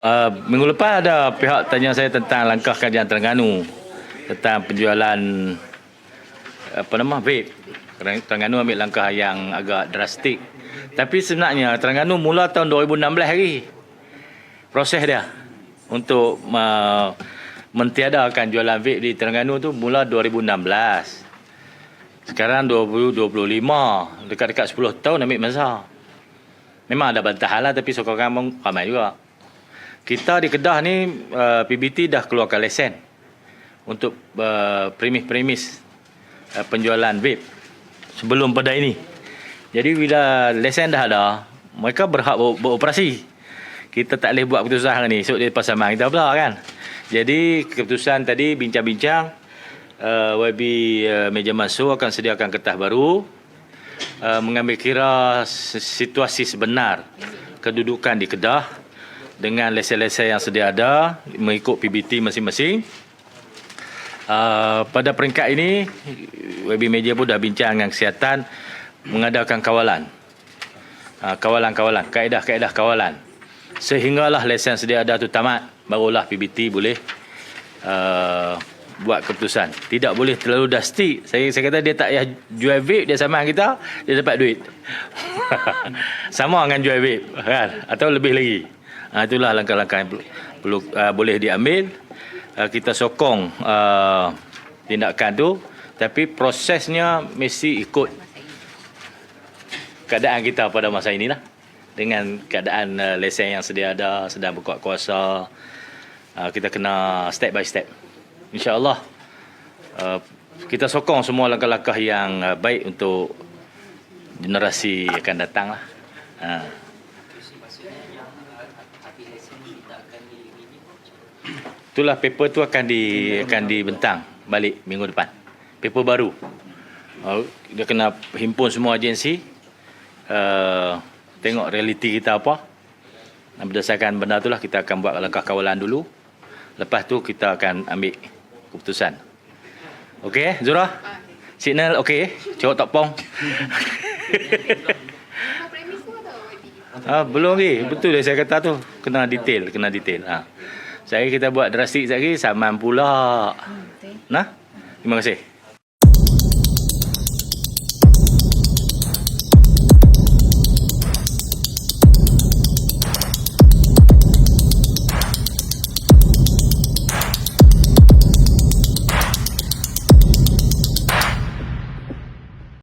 Uh, minggu lepas ada pihak tanya saya tentang langkah kajian Terengganu tentang penjualan apa nama vape. Terengganu ambil langkah yang agak drastik. Tapi sebenarnya Terengganu mula tahun 2016 lagi. Proses dia untuk uh, mentiadakan jualan vape di Terengganu tu mula 2016. Sekarang 2025, dekat-dekat 10 tahun ambil masa. Memang ada bantahan lah tapi sokongan ramai juga. Kita di Kedah ni uh, PBT dah keluarkan lesen untuk uh, premis-premis uh, penjualan vape sebelum pada ini. Jadi bila lesen dah ada, mereka berhak ber- beroperasi. Kita tak boleh buat keputusan hari ni, esok dia pasaman kita pula kan. Jadi keputusan tadi bincang-bincang uh, YB uh, Meja Mansur akan sediakan kertas baru uh, mengambil kira situasi sebenar kedudukan di Kedah dengan lesen-lesen yang sedia ada mengikut PBT masing-masing. Uh, pada peringkat ini, WB Media pun dah bincang dengan kesihatan mengadakan kawalan. Uh, kawalan-kawalan, kaedah-kaedah kawalan. Sehinggalah lesen sedia ada tu tamat, barulah PBT boleh uh, buat keputusan. Tidak boleh terlalu drastik. Saya saya kata dia tak payah jual vape dia sama kita, dia dapat duit. sama dengan jual vape kan atau lebih lagi. Ha, itulah langkah-langkah yang perlu, uh, boleh diambil. Uh, kita sokong uh, tindakan tu tapi prosesnya mesti ikut keadaan kita pada masa inilah dengan keadaan uh, lesen yang sedia ada sedang berkuat kuasa uh, kita kena step by step insyaallah uh, kita sokong semua langkah-langkah yang uh, baik untuk generasi akan datang lah. Uh. Itulah paper tu akan di akan dibentang balik minggu depan. Paper baru. Uh, dia kena himpun semua agensi. Uh, tengok realiti kita apa. Dan berdasarkan benda itulah kita akan buat langkah kawalan dulu. Lepas tu kita akan ambil keputusan. Okey, Zura? Signal okey. Cakap tak pong. Ah, belum lagi. Betul dia saya kata tu. Kena detail, kena detail. Ha. Saya kita buat drastik lagi saman pula. Nah. Terima kasih.